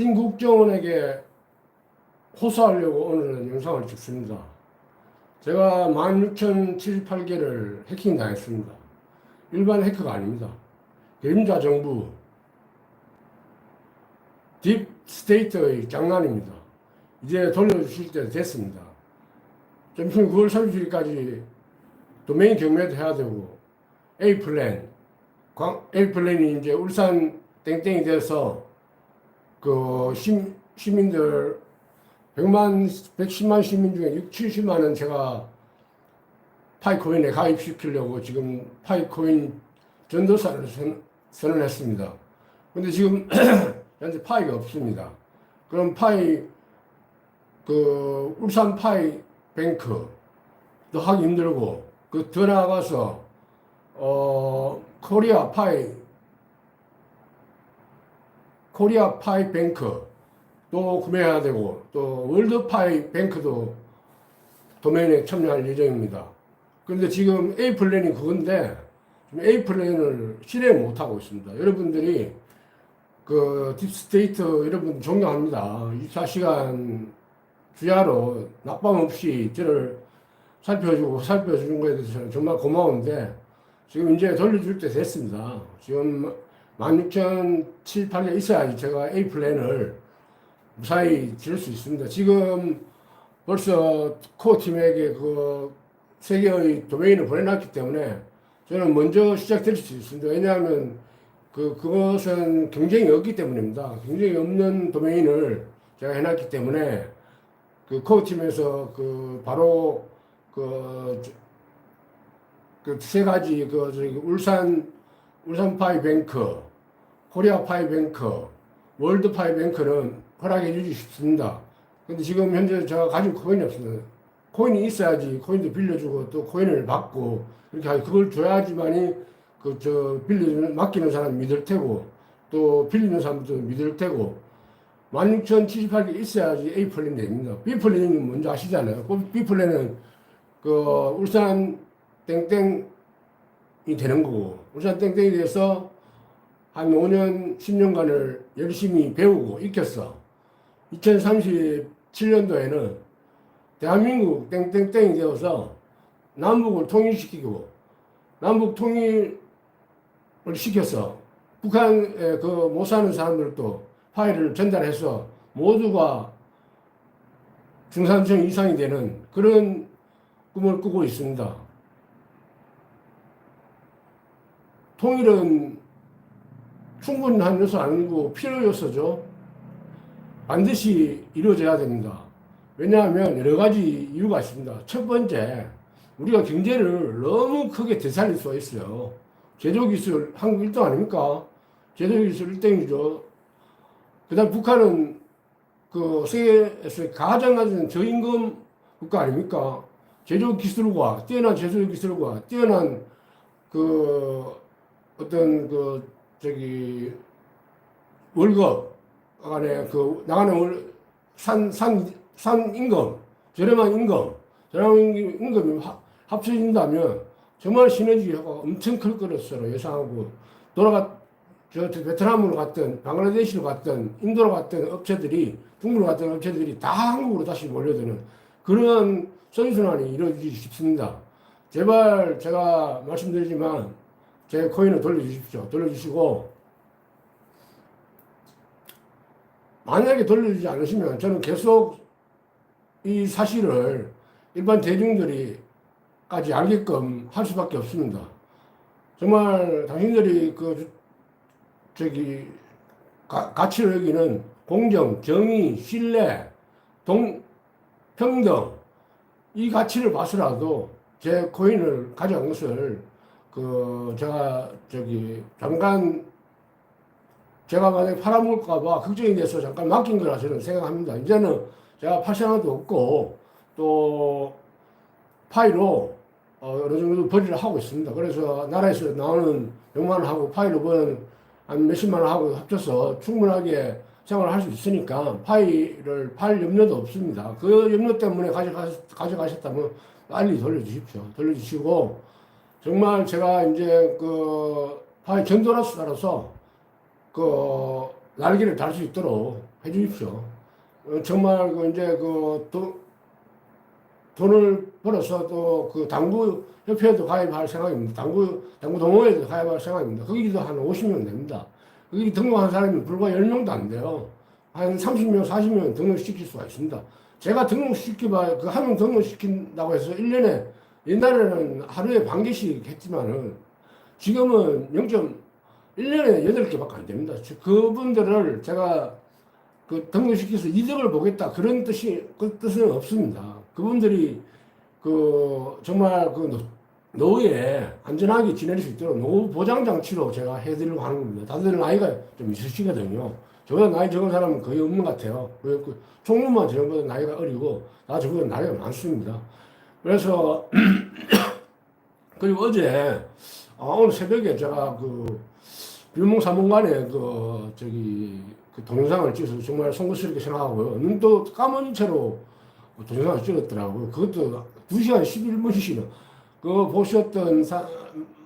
김국정원에게 호소하려고 오늘은 영상을 찍습니다. 제가 16,078개를 해킹 당했습니다. 일반 해커가 아닙니다. 개임자 정부, 딥 스테이트의 장난입니다. 이제 돌려주실 때 됐습니다. 점심 9월 30일까지 도메인 경매도 해야 되고, A 플랜, 광, A 플랜이 이제 울산 땡땡이 돼서 그 시, 시민들 100만, 110만 시민 중에 6, 70만은 제가 파이코인에 가입시키려고 지금 파이코인 전도사를 선, 선언했습니다. 근데 지금 현재 파이가 없습니다. 그럼 파이, 그, 울산 파이 뱅크도 하기 힘들고, 그 더 나아가서, 어, 코리아 파이, 코리아 파이 뱅크, 또 구매해야 되고 또 월드 파이 뱅크도 도메인에 참여할 예정입니다. 그런데 지금 A 플랜이 그건데 A 플랜을 실행 못 하고 있습니다. 여러분들이 그 딥스테이트 여러분 존경합니다. 24시간 주야로 낙방 없이 저를 살펴주고 살펴주는 거에 대해서 정말 고마운데 지금 이제 돌려줄 때 됐습니다. 지금 16,700에 있어야지 제가 A 플랜을 무사히 지을 수 있습니다. 지금 벌써 코어 팀에게 그 세 개의 도메인을 보내놨기 때문에 저는 먼저 시작될 수 있습니다. 왜냐하면 그 그것은 경쟁이 없기 때문입니다. 경쟁이 없는 도메인을 제가 해놨기 때문에 그 코어 팀에서 그 바로 그 그 세 가지 그 울산 울산 파이 뱅크, 코리아 파이 뱅크, 월드 파이 뱅크는 허락해 주기 쉽습니다. 근데 지금 현재 제가 가진 코인이 없습니다. 코인이 있어야지 코인도 빌려주고 또 코인을 받고 이렇게 하지 그걸 줘야지만이 그 저 빌려주는 맡기는 사람 믿을 테고 또 빌리는 사람도 믿을 테고 16,078개 있어야지 A 플랜 됩니다. B 플랜은 뭔지 아시잖아요. 그 B 플랜은 그 울산 땡땡이 되는 거고 울산 땡땡이 돼서 한 5년 10년간을 열심히 배우고 익혔어. 2037년도에는 대한민국 땡땡땡이 되어서 남북을 통일시키고 남북 통일을 시켜서 북한에 그 못 사는 사람들도 파일을 전달해서 모두가 중산층 이상이 되는 그런 꿈을 꾸고 있습니다. 통일은 충분한 요소 아니고 필요 요소죠. 반드시 이루어져야 됩니다. 왜냐하면 여러 가지 이유가 있습니다. 첫 번째, 우리가 경제를 너무 크게 되살릴 수가 있어요. 제조기술 한국 1등 아닙니까? 제조기술 1등이죠. 그 다음 북한은 그 세계에서 가장 낮은 저임금 국가 아닙니까? 제조기술과, 뛰어난 제조기술과, 뛰어난 그 어떤 그 저기 월급 안에 그 나가는 월, 산, 산, 산 임금, 저렴한 임금, 저렴한 임금이 합- 합쳐진다면 정말 시너지 효과가 엄청 클 것으로 예상하고 돌아가 저 베트남으로 갔던 방글라데시로 갔던 인도로 갔던 업체들이 중국으로 갔던 업체들이 다 한국으로 다시 몰려드는 그런 선순환이 이루어지기 쉽습니다. 제발 제가 말씀드리지만 제 코인을 돌려주십시오. 돌려주시고 만약에 돌려주지 않으시면 저는 계속 이 사실을 일반 대중들이 까지 알게끔 할 수밖에 없습니다. 정말 당신들이 그 저기 가, 가치를 여기는 공정, 정의, 신뢰, 동, 평등 이 가치를 봐서라도 제 코인을 가져간 것을 그 제가 저기 잠깐 제가 만약에 팔아먹을까봐 걱정이 돼서 잠깐 맡긴 거라 저는 생각합니다. 이제는 제가 팔 생각도 없고 또 파이로 어, 어느 정도 벌이를 하고 있습니다. 그래서 나라에서 나오는 100만 원 하고 파이로 버는 한 몇십만 원 하고 합쳐서 충분하게 생활을 할 수 있으니까 파이를 팔 염려도 없습니다. 그 염려 때문에 가져가, 가져가셨다면 빨리 돌려주십시오. 돌려주시고 정말 제가 이제 그 파이 전도라서 따라서 그 날개를 달 수 있도록 해주십시오. 어, 정말 그 이제 그 돈, 돈을 벌어서 또 그 당구 협회에도 가입할 생각입니다. 당구 당구 동호회에도 가입할 생각입니다. 거기도 한 50명 됩니다. 거기 등록한 사람이 불과 10명도 안 돼요. 한 30명, 40명 등록시킬 수가 있습니다. 제가 등록시켜봐, 그한 명 등록시킨다고 해서 1년에, 옛날에는 하루에 반 개씩 했지만은, 지금은 0. 1년에 8개밖에 안 됩니다. 즉, 그분들을 제가 그 등록시켜서 이득을 보겠다. 그런 뜻이, 그 뜻은 없습니다. 그분들이 그, 정말 그 노- 노후에 안전하게 지낼 수 있도록 노후 보장 장치로 제가 해드리려고 하는 겁니다. 다들 나이가 좀 있으시거든요. 저보다 나이 적은 사람은 거의 없는 것 같아요. 그, 그 총무만 저보다 나이가 어리고 나 저보다 나이가 많습니다. 그래서 그리고 어제 아, 오늘 새벽에 제가 그 뷰몽사문관에 그 저기 그 동영상을 찍어서 정말 송구스럽게 생각하고요. 눈도 까만 채로 동영상을 찍었더라고요. 그것도 2시간 11분씩이나 그 보셨던 사,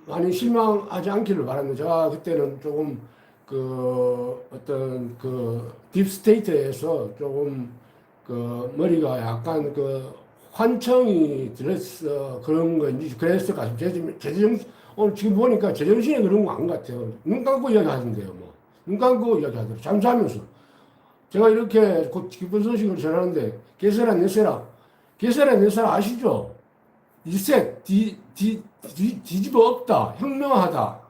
많이 실망하지 않기를 바랍니다. 제가 그때는 조금 그 어떤 그 딥스테이트에서 조금 그 머리가 약간 그 환청이 들었어 그런 건지 그랬을 것 같아요. 제, 제, 정 오늘 지금 보니까 제정신에 그런 거것 같아요. 눈 감고 이야기하던데요, 뭐. 눈 감고 이야기하더라고요. 잠수하면서. 제가 이렇게 곧 기쁜 소식을 전하는데, 게세라 네세라. 게세라 네세라 아시죠? 리셋, 뒤, 뒤, 뒤, 뒤집어 엎다, 혁명하다,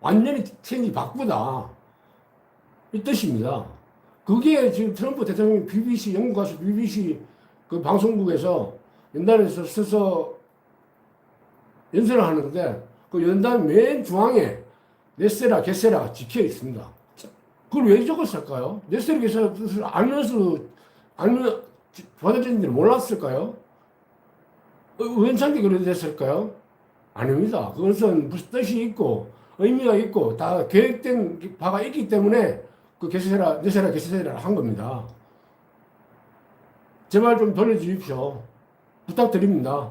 완전히 tren이 바꾸다. 이 뜻입니다. 그게 지금 트럼프 대통령이 BBC, 영국 가서 BBC 그 방송국에서 옛날에 서- 서서 연설을 하는데 그 연단 맨 중앙에 네세라, 게세라가 적혀 있습니다. 그걸 왜 적었을까요? 네세라, 게세라 뜻을 알면서, 알면, 받아들인지를 몰랐을까요? 어, 우연찮게 그렇게 됐을까요? 아닙니다. 그것은 무슨 뜻이 있고 의미가 있고 다 계획된 바가 있기 때문에 그 게세라, 네세라, 게세라를 한 겁니다. 제발 좀 돌려주십시오. 부탁드립니다.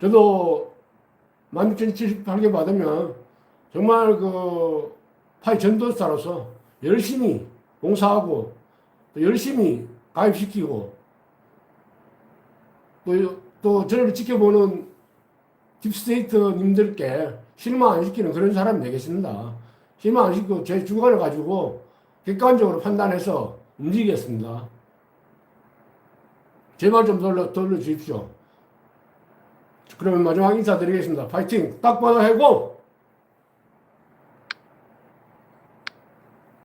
저도 1678개 받으면 정말 그 파이 전도사로서 열심히 봉사하고 또 열심히 가입시키고 또, 또 저를 지켜보는 딥스테이트님들께 실망 안 시키는 그런 사람이 되겠습니다. 실망 안 시키고 제 주관을 가지고 객관적으로 판단해서 움직이겠습니다. 제발 좀 돌려, 돌려 주십시오. 그러면 마지막 인사드리겠습니다. 파이팅! 딱 받아 해고!